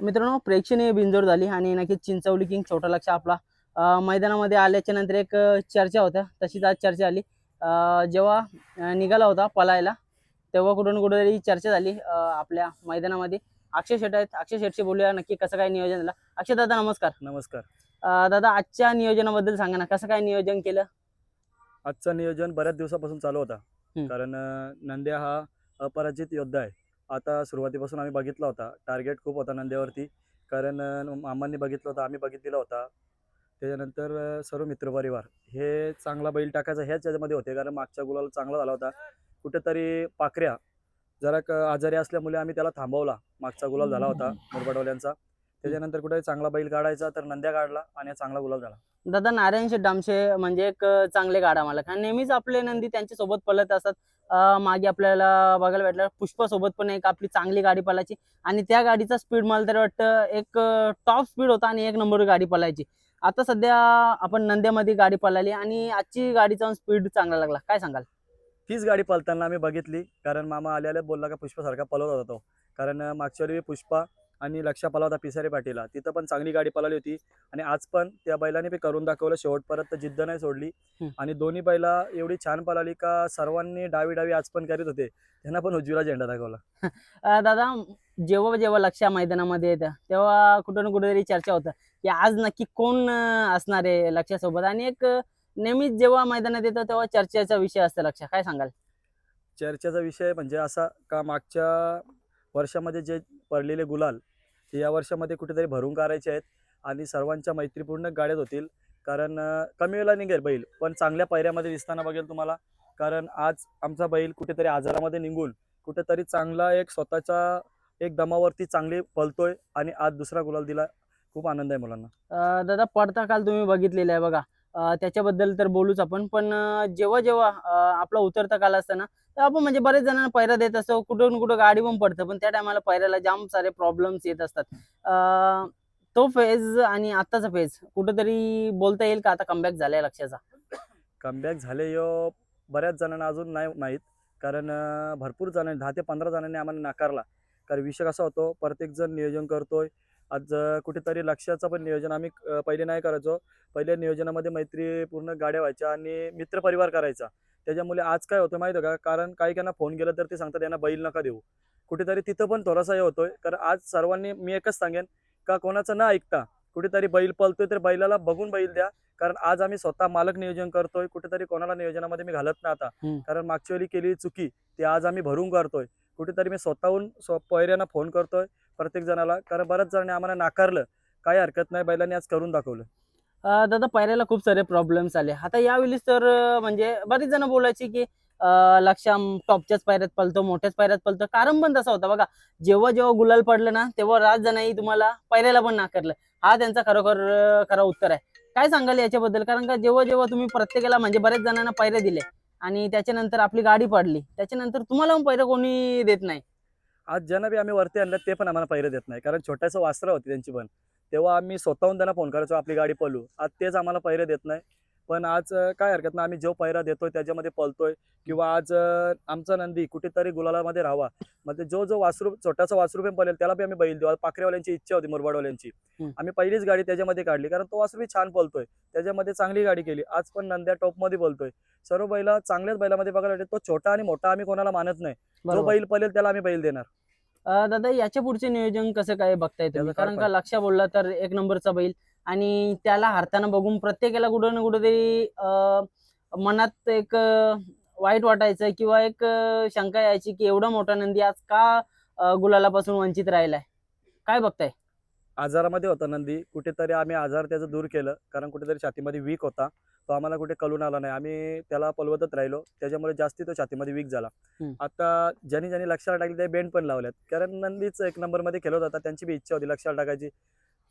मित्रांनो प्रेक्षणीय बिंजोड झाली आणि नक्कीच चिंचवली किंग छोटा लक्ष आपला मैदानामध्ये आल्याच्यानंतर एक चर्चा होत्या. तशीच आज चर्चा आली जेव्हा निघाला होता पलायला तेव्हा कुठून कुठेतरी चर्चा झाली आपल्या मैदानामध्ये. अक्षय शेट आहेत. अक्षय शेटशी बोलूया. नक्की कसं काय नियोजन झालं? अक्षय दादा नमस्कार. नमस्कार. दादा आजच्या नियोजनाबद्दल सांगा ना. कसं काय नियोजन केलं? आजचं नियोजन बऱ्याच दिवसापासून चालू होता. कारण नंद्या हा अपराजित योद्धा आहे. आता सुरुवातीपासून आम्ही बघितला होता. टार्गेट खूप होता नंद्यावरती कारण मामांनी बघितलं होतं आम्ही बघितलेला होता. त्याच्यानंतर सर्व मित्रपरिवार हे चांगला बैल टाकायचा ह्याच याच्यामध्ये होते. कारण मागच्या गुलाला चांगला झाला होता. कुठेतरी पाकऱ्या जरा क- आजारी असल्यामुळे आम्ही त्याला थांबवला. मागचा गुलाल झाला होता मुरबाडवाल्यांचा. त्याच्यानंतर कुठे चांगला बैल काढायचा तर नंद्या काढला आणि चांगला गुलाल झाला. दादा नारायण शेठ डामशे म्हणजे एक चांगले गाडा मालक. आणि नेहमीच आपले नंदी त्यांच्यासोबत पळत असतात. मागे आपल्याला बघायला भेटलं पुष्पा सोबत पण एक आपली चांगली गाडी पळायची. आणि त्या गाडीचा स्पीड मला तरी वाटतं एक टॉप स्पीड होता आणि एक नंबर गाडी पळायची. आता सध्या आपण नंद्यामध्ये गाडी पळाली आणि आजची गाडीचा स्पीड चांगला लागला. काय सांगाल? तीच गाडी पळताना आम्ही बघितली. कारण मामा आले आले बोलला का पुष्पासारखा पळवत होता तो. कारण मागच्या वेळी पुष्पा आणि लक्षा होता पिसारे पाटीला. तिथं पण चांगली गाडी पळाली होती. आणि आज पण त्या बैलाने बी करून दाखवलं. शेवटपर्यंत जिद्द नाही सोडली. आणि दोन्ही बैला एवढी छान पळाली का सर्वांनी डावी डावी आज पण करीत होते. त्यांना पण उजवीला झेंडा दाखवला. दादा जेव्हा जेव्हा लक्ष मैदानामध्ये येतं तेव्हा कुठं ना कुठेतरी चर्चा होतं की आज नक्की कोण असणार आहे लक्षासोबत आणि एक नेहमीच जेव्हा मैदानात येतं तेव्हा चर्चेचा विषय असतो लक्ष काय सांगाल? चर्चेचा विषय म्हणजे असा का मागच्या वर्षामध्ये जे पडलेले गुलाल ते या वर्षामध्ये कुठेतरी भरून काढायचे आहेत आणि सर्वांच्या मैत्रीपूर्ण गाड्यात होतील कारण कमी वेळेला निघेल बैल पण चांगल्या पायऱ्यामध्ये दिसताना बघेल तुम्हाला. कारण आज आमचा बैल कुठेतरी आजारामध्ये निघून कुठेतरी चांगला एक स्वतःच्या एक दमावरती चांगली पलतोय आणि आज दुसरा गुलाल दिला. खूप आनंद आहे मुलांना. दादा पडता काल तुम्ही बघितलेला आहे बघा. त्याच्याबद्दल तर बोलूच आपण. पण जेव्हा जेव्हा आपला उतरता काल असताना तर आपण म्हणजे बरेच जणांना पैरा देत असतो. कुठून कुठं गाडी पण पडतं पण त्या टायमाला पैऱ्याला जाम सारे प्रॉब्लेम्स येत असतात. तो फेज आणि आत्ताचा फेज कुठंतरी बोलता येईल का? आता कमबॅक झालाय लक्षाचा. कमबॅक झाले यो बऱ्याच जणांना अजून नाही माहीत कारण भरपूर जणांनी दहा ते पंधरा जणांनी आम्हाला नाकारला. कारण विषय कसा होतो प्रत्येक जण नियोजन करतोय. आज कुठेतरी लक्षाचं पण नियोजन आम्ही पहिले नाही करायचो. पहिल्या नियोजनामध्ये मैत्रीपूर्ण गाड्या व्हायच्या आणि मित्रपरिवार करायचा. त्याच्यामुळे आज काय होतं माहिती आहे का? कारण काही त्यांना फोन केला तर ते सांगतात यांना बैल नका देऊ. कुठेतरी तिथं पण थोडासा हे होतोय. कारण आज सर्वांनी मी एकच सांगेन का कोणाचं न ऐकता कुठेतरी बैल पळतोय तर बैलाला बघून बैल द्या. कारण आज आम्ही स्वतः मालक नियोजन करतोय. कुठेतरी कोणाला नियोजनामध्ये मी घालत नाही आता. कारण मागच्या वेळी केलेली चुकी ती आज आम्ही भरून करतोय. कुठेतरी मी स्वतःहून स्व पहिऱ्यांना फोन करतोय प्रत्येक जणाला कारण बऱ्याच जणांनी आम्हाला नाकारलं. काही हरकत नाही बैलांनी आज करून दाखवलं. अं, दादा पायऱ्याला खूप सारे प्रॉब्लेम्स आले. आता यावेळीस तर अं, म्हणजे बरीच जण बोलायची की अं, टॉपच्याच पायऱ्यात पळतो मोठ्याच पायऱ्यात पळतो कारण पण तसा होता बघा जेव्हा जेव्हा गुलाल पडलं ना तेव्हा राज जणांनी तुम्हाला पायऱ्याला पण नाकारलं. हा त्यांचा खरोखर अं, खरा उत्तर आहे. काय सांगाल याच्याबद्दल? कारण का जेव्हा जेव्हा तुम्ही प्रत्येकाला म्हणजे बरेच जणांना पायऱ्या दिले आणि त्याच्यानंतर आपली गाडी पडली. त्याच्यानंतर तुम्हाला पण कोणी देत नाही. आज ज्यांना बी आम्ही वरती आणलं ते पण आम्हाला पहिलं देत नाही. कारण छोटंसं वास्त्र होती त्यांची पण. तेव्हा आम्ही स्वतःहून त्यांना फोन करायचो आपली गाडी पळू आज तेच आम्हाला पहिरं देत नाही. पण आज काय हरकत नाही. आम्ही जो पहिरा देतोय त्याच्यामध्ये पळतोय. किंवा आज आमचा नंदी कुठेतरी गुलालामध्ये राहावा. ते जो जो वासरू छोटासा वासरू पण पळेल त्याला बी आम्ही बैल देऊ. आज पाखरेवाल्यांची इच्छा होती मुरबाडवाल्यांची. आम्ही पहिलीच गाडी त्याच्यामध्ये काढली. कारण तो वासरू छान पळतोय. त्याच्यामध्ये चांगली गाडी केली. आज पण नंद्या टॉपमध्ये बोलतोय सर्व बैला चांगल्याच बैलामध्ये बघायला तो छोटा आणि मोठा आम्ही कोणाला मानत नाही. जो. बैल पळेल त्याला आम्ही बैल देणार. दादा याच्या पुढचे नियोजन कसं काय त्याचं काय कारण का लक्ष बोलला तर एक नंबरचा बैल. आणि त्याला हारताना बघून प्रत्येकाला कुठं ना कुठेतरी मनात एक वाईट वाटायचं किंवा एक शंका यायची की एवढा मोठा नंदी आज का गुलालापासून वंचित राहिलाय? काय बघताय? आजारामध्ये होता नंदी. कुठेतरी आम्ही आजार त्याचं दूर केलं. कारण कुठेतरी छातीमध्ये वीक होता. तो आम्हाला कुठे कळून आला नाही. आम्ही त्याला पलवतच राहिलो. त्याच्यामुळे जास्ती तो छातीमध्ये वीक झाला. आता ज्यांनी ज्यांनी लक्षात टाकली ते बेंड पण लावल्यात. कारण नंदीच एक नंबरमध्ये खेळत होता. त्यांची बी इच्छा होती लक्षात टाकायची.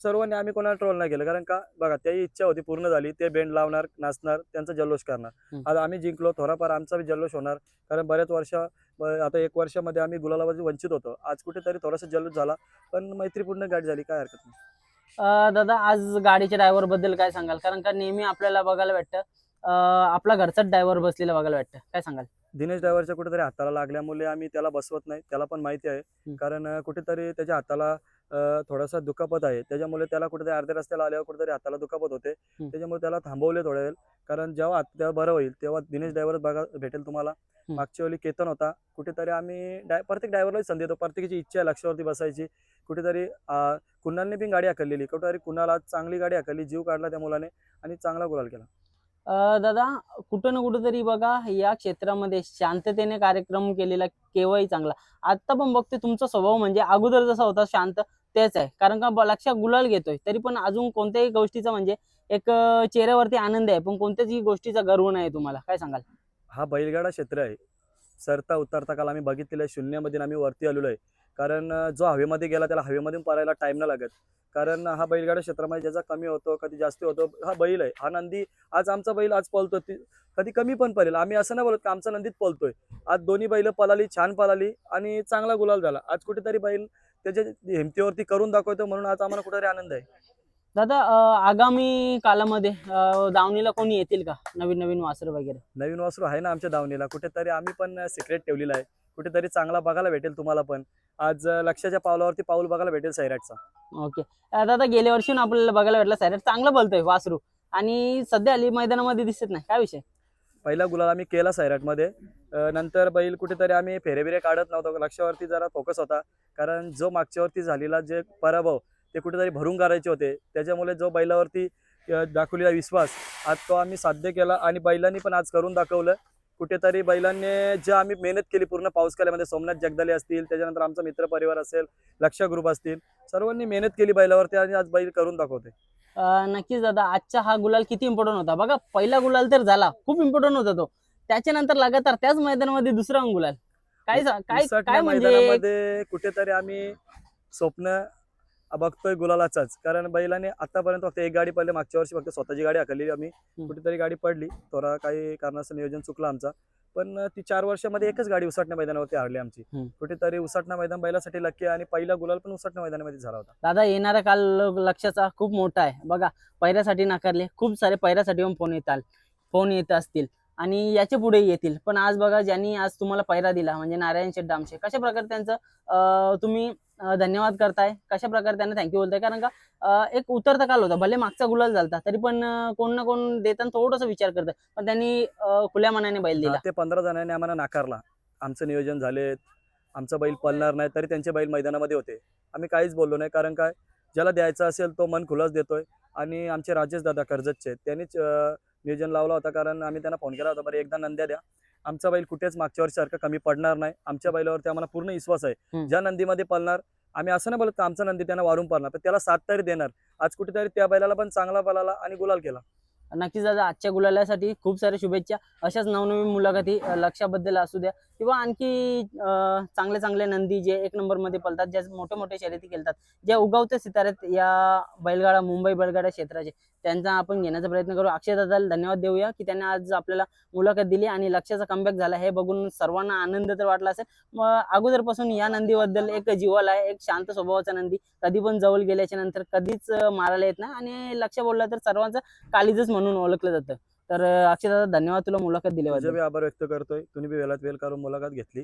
सर्वांनी आम्ही कोणाला ट्रोल नाही केलं. कारण का? बघा त्याही इच्छा होती पूर्ण झाली. ते बेंड लावणार नाचणार त्यांचा जल्लोष करणार. आज आम्ही जिंकलो. थोडाफार आमचा बी जल्लोष होणार. कारण बऱ्याच वर्ष आता एक वर्षामध्ये आम्ही गुलालाबाजी वंचित होतो. आज कुठेतरी थोडासा जल्लोष झाला. पण मैत्रीपूर्ण गाडी झाली. काय हरकत नाही. दादा आज गाडीच्या ड्रायव्हरबद्दल काय सांगाल? कारण का नेहमी आपल्याला बघायला भेटतं आपला घरचाच ड्रायव्हर बसलेला बघायला भेटतं काय सांगाल? दिनेश ड्रायव्हरच्या कुठेतरी हाताला लागल्यामुळे आम्ही त्याला बसवत नाही. त्याला पण माहिती आहे. कारण कुठेतरी त्याच्या हाताला थोडासा दुखापत आहे. त्याच्यामुळे त्याला कुठेतरी अर्ध्या रस्त्याला आल्यावर कुठेतरी हाताला दुखापत होते. त्याच्यामुळे त्याला थांबवले थोड्या वेळ. कारण जेव्हा तेव्हा बरं होईल तेव्हा दिनेश ड्रायव्हर बघा भेटेल तुम्हाला. मागच्या वेळी केतन होता. कुठेतरी आम्ही प्रत्येक ड्रायव्हरलाच संधी देतो. प्रत्येकाची इच्छा आहे लक्षावरती बसायची. कुठेतरी अं, कुणालने पण गाडी हाकललेली. कुठेतरी कुणाला चांगली गाडी हाकलली जीव काढला त्या मुलाने आणि चांगला गुलाल केला. दादा कुठं ना कुठंतरी बघा या क्षेत्रामध्ये शांततेने कार्यक्रम केलेला केव्हाही चांगला. आता पण बघते तुमचा स्वभाव म्हणजे अगोदर जसा होता शांत तेच आहे. कारण का लक्षात गुलाल घेतोय तरी पण अजून कोणत्याही गोष्टीचा म्हणजे एक चेहऱ्यावरती आनंद आहे. पण कोणत्याच गोष्टीचा गर्व नाही तुम्हाला. काय सांगाल? हा बैलगाडा क्षेत्र आहे. सरता उतरता काल आम्ही बघितलेलं आहे. शून्यामध्ये आम्ही वरती आलेलो आहे. कारण जो हवेमध्ये गेला त्याला हवेमधून पळायला टाइम नाही लागत. कारण हा बैलगाडा क्षेत्रामध्ये ज्याचा कमी होतो कधी जास्त होतो हा बैल आहे. हा नंदी आज आमचा बैल आज पळतो कधी कमी पण पळेल. आम्ही असं नाही बोलत की आमचा नंदीत पळतोय. आज दोन्ही बैल पळाली छान पळाली आणि चांगला गुलाल झाला. आज कुठेतरी बैल त्याच्या हिमतीवरती करून दाखवतो म्हणून आज आम्हाला कुठेतरी आनंद आहे. दादा आगामी कालामध्ये दावणीला कोणी येतील का? नवीन नवीन वासर वगैरे? नवीन वासरू आहे ना आमच्या दावणीला. कुठेतरी आम्ही पण सिक्रेट ठेवलेला आहे. कुठेतरी चांगला बघायला भेटेल तुम्हाला पण. आज लक्षाच्या पावलावरती पाऊल बघायला भेटेल सैराटचा. ओके. दादा गेल्या वर्षी आपल्याला बघायला भेटला सायरेट चांगलं बोलतोय वासरू. आणि सध्या हल्ली मैदानामध्ये दिसत नाही. काय विषय? पहिला गुलाल आम्ही केला सैराटमध्ये. नंतर बैल कुठेतरी आम्ही फेरेबिरे काढत नव्हतो. लक्षावरती जरा फोकस होता. कारण जो मागच्यावरती झालेला जे पराभव ते कुठेतरी भरून काढायचे होते. त्याच्यामुळे जो बैलावरती दाखवलेला विश्वास आज तो आम्ही साध्य केला आणि बैलांनी पण आज करून दाखवलं. कुठेतरी बैलांनी जे आम्ही मेहनत केली पूर्ण पाऊस काल्यामध्ये सोमनाथ जगदाले असतील त्याच्यानंतर आमचा मित्र परिवार असेल लक्ष ग्रुप असतील सर्वांनी मेहनत केली बैलावरती आणि आज बैल करून दाखवते नक्कीच दादा आजचा हा गुलाल किती इम्पॉर्टंट होता. बघा पहिला गुलाल तर झाला खूप इम्पॉर्टंट होता तो. त्याच्यानंतर लगातार त्याच मैदानामध्ये दुसरा गुलाल. काय काय काय म्हणजे? मैदानामध्ये कुठेतरी आम्ही स्वप्न बघतोय गुलालाचाच. कारण बैलाने आतापर्यंत फक्त एक गाडी पडली मागच्या वर्षी फक्त स्वतःची गाडी हाकलली आम्ही. कुठेतरी गाडी पडली थोडा काही कारणाचं नियोजन चुकलं आमचा. पण ती चार वर्षामध्ये एकच गाडी उसटण्या मैदानावरती हारली आमची. कुठेतरी उसटणा मैदान बैलासाठी लक्की आणि पहिला गुलाल पण उसटण्या मैदानामध्ये झाला होता. दादा येणारा काल लक्षाचा खूप मोठा आहे. बघा पैऱ्यासाठी नाकारले खूप सारे पैऱ्यासाठी पण फोन येतात फोन येत असतील. आणि याच्यापुढे येतील. पण आज बघा ज्यांनी आज तुम्हाला पैरा दिला म्हणजे नारायण शेठ डामशे कशा प्रकारे त्यांचं तुम्ही धन्यवाद करताय कशा प्रकारे त्यांना थँक्यू बोलताय? कारण का एक उतरता काल होता भले मागचा गुलाल झालता तरी पण कोण ना कोण देताना थोडासा विचार करतोय पण त्यांनी खुल्या मनाने बैल दिला. ते पंधरा जणांनी आम्हाला नाकारला. आमचं नियोजन झाले आमचा बैल पळणार नाही तरी त्यांचे बैल मैदानामध्ये होते. आम्ही काहीच बोललो नाही कारण काय ज्याला द्यायचा असेल तो मन खुलाच देतोय. आणि आमचे राजेश दादा कर्जतचे त्यांनीच नियोजन लावला होता कारण आम्ही त्यांना फोन केला होता. बरं एकदा नंद्या द्या. आमचा बैल कुठेच मागच्या वर्षीसारखा कमी पडणार नाही. आमच्या बैलावरती आम्हाला पूर्ण विश्वास आहे. ज्या नंदीमध्ये पळणार आम्ही असं नाही बोलत आमचा नंदी त्यांना वारून पळणार पण त्याला सात तरी देणार. आज कुठेतरी त्या बैलाला पण चांगला पळाला आणि गुलाल केला. नक्कीच दादा आजच्या गुलालासाठी खूप साऱ्या शुभेच्छा. अशाच नवनवीन मुलाखती लक्षाबद्दल असू द्या. किंवा आणखी चांगले चांगले नंदी जे एक नंबरमध्ये पलतात पळतात ज्या मोठे मोठे शर्यती खेळतात ज्या उगवते सितारेत या बैलगाडा मुंबई बैलगाडा क्षेत्राचे त्यांचा आपण घेण्याचा प्रयत्न करू. अक्षय दादाला धन्यवाद देऊया की त्यांनी आज आपल्याला मुलाखत दिली आणि लक्षाचा कमबॅक झाला. हे बघून सर्वांना आनंद तर वाटला असेल. मग अगोदरपासून या नंदीबद्दल एक जीवाला आहे एक शांत स्वभावाचा नंदी. कधी पण जवळ गेल्याच्यानंतर कधीच मारायला येत नाही. आणि लक्ष बोललं तर सर्वांचं काळीजच म्हणून म्हणून ओळखलं जातं. तर अक्षय दादा धन्यवाद तुला मुलाखत दिली दिल्याबद्दल आभार व्यक्त करतोय. तुम्ही बी वेळात वेळ करून मुलाखत घेतली.